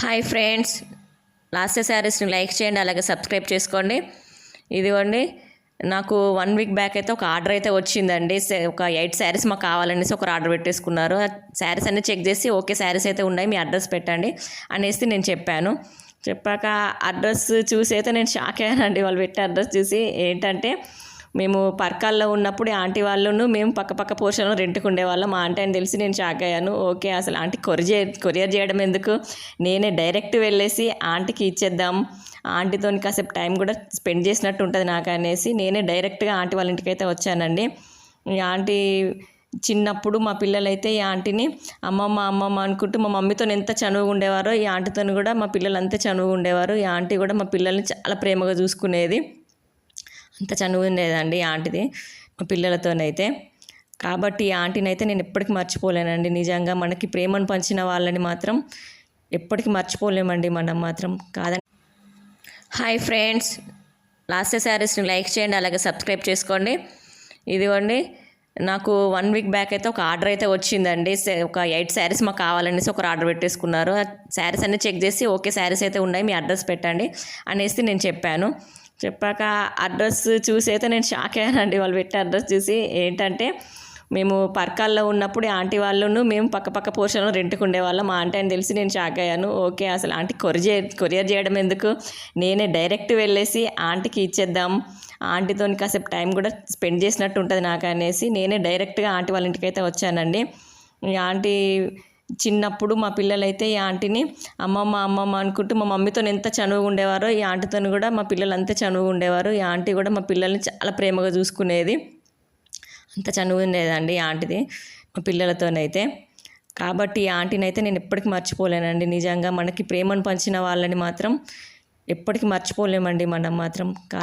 Hi friends. Last శారీస్ని like చేయండి అలాగే సబ్స్క్రైబ్ చేసుకోండి. ఇదిగోండి నాకు వన్ వీక్ బ్యాక్ అయితే ఒక ఆర్డర్ అయితే వచ్చిందండి. ఒక ఎయిట్ శారీస్ మాకు కావాలనేసి ఒక ఆర్డర్ పెట్టేసుకున్నారు. ఆ శారీస్ అన్ని చెక్ చేసి ఓకే శారీస్ అయితే ఉన్నాయి మీ అడ్రస్ పెట్టండి అనేసి నేను చెప్పాను. చెప్పాక అడ్రస్ చూసి అయితే నేను షాక్ అయ్యానండి. వాళ్ళు పెట్టే అడ్రస్ చూసి ఏంటంటే మేము పర్కాల్లో ఉన్నప్పుడు ఈ ఆంటీ వాళ్ళను మేము పక్క పక్క పోర్షన్లో రెంట్కి ఉండేవాళ్ళం మా ఆంటీ అని తెలిసి నేను షాక్ అయ్యాను. ఓకే అసలు ఆంటీ కొరియర్ కొరియర్ చేయడం ఎందుకు? నేనే డైరెక్ట్ వెళ్ళేసి ఆంటీకి ఇచ్చేద్దాం. ఆంటీతో కాసేపు టైం కూడా స్పెండ్ చేసినట్టు ఉంటుంది నాకు అనేసి నేనే డైరెక్ట్గా ఆంటీ వాళ్ళ ఇంటికి అయితే వచ్చానండి. ఈ ఆంటీ చిన్నప్పుడు మా పిల్లలైతే ఈ ఆంటీని అమ్మమ్మ అమ్మమ్మ అనుకుంటూ మా మమ్మీతో ఎంత చనువుగా ఉండేవారో ఈ ఆంటీతో కూడా మా పిల్లలు అంతే చనువుగా ఉండేవారు. ఈ ఆంటీ కూడా మా పిల్లల్ని చాలా ప్రేమగా చూసుకునేది. అంత చనువు ఉండేదండి ఈ ఆంటీది మా పిల్లలతోనైతే. కాబట్టి ఈ ఆంటీని అయితే నేను ఎప్పటికీ మర్చిపోలేనండి. నిజంగా మనకి ప్రేమను పంచిన వాళ్ళని మాత్రం ఎప్పటికీ మర్చిపోలేమండి మనం మాత్రం. కాదండి హాయ్ ఫ్రెండ్స్. లాస్ట్ శారీస్ని లైక్ చేయండి అలాగే సబ్స్క్రైబ్ చేసుకోండి. ఇదిగోండి నాకు వన్ వీక్ బ్యాక్ అయితే ఒక ఆర్డర్ అయితే వచ్చిందండి. ఒక ఎయిట్ శారీస్ మాకు కావాలనేసి ఒక ఆర్డర్ పెట్టేసుకున్నారు. ఆ శారీస్ అన్ని చెక్ చేసి ఓకే శారీస్ అయితే ఉన్నాయి మీ అడ్రస్ పెట్టండి అనేసి నేను చెప్పాను. చెప్పాక అడ్రస్ చూసి అయితే నేను షాక్ అయ్యానండి. వాళ్ళు పెట్టే అడ్రస్ చూసి ఏంటంటే మేము పర్కాల్లో ఉన్నప్పుడు ఆంటీ వాళ్ళను మేము పక్క పక్క పోర్షన్లో రెంట్కి ఉండేవాళ్ళం మా ఆంటీ అని తెలిసి నేను షాక్ అయ్యాను. ఓకే అసలు ఆంటీ కొరియర్ కొరియర్ చేయడం ఎందుకు? నేనే డైరెక్ట్ వెళ్ళేసి ఆంటీకి ఇచ్చేద్దాం. ఆంటీతో కాసేపు టైం కూడా స్పెండ్ చేసినట్టు ఉంటుంది నాకు అనేసి నేనే డైరెక్ట్గా ఆంటీ వాళ్ళ ఇంటికి అయితే వచ్చానండి ఆంటీ చిన్నప్పుడు మా పిల్లలైతే ఈ ఆంటీని అమ్మమ్మ అమ్మమ్మ అనుకుంటూ మా మమ్మీతో ఎంత చనువుగా ఉండేవారో ఈ ఆంటీతో కూడా మా పిల్లలు అంతే చనువుగా ఉండేవారు. ఈ ఆంటీ కూడా మా పిల్లల్ని చాలా ప్రేమగా చూసుకునేది. అంత చనువు ఉండేదండి ఈ ఆంటీది మా పిల్లలతోనైతే. కాబట్టి ఈ ఆంటీని అయితే నేను ఎప్పటికీ మర్చిపోలేనండి. నిజంగా మనకి ప్రేమను పంచిన వాళ్ళని మాత్రం ఎప్పటికీ మర్చిపోలేమండి మనం మాత్రం. కా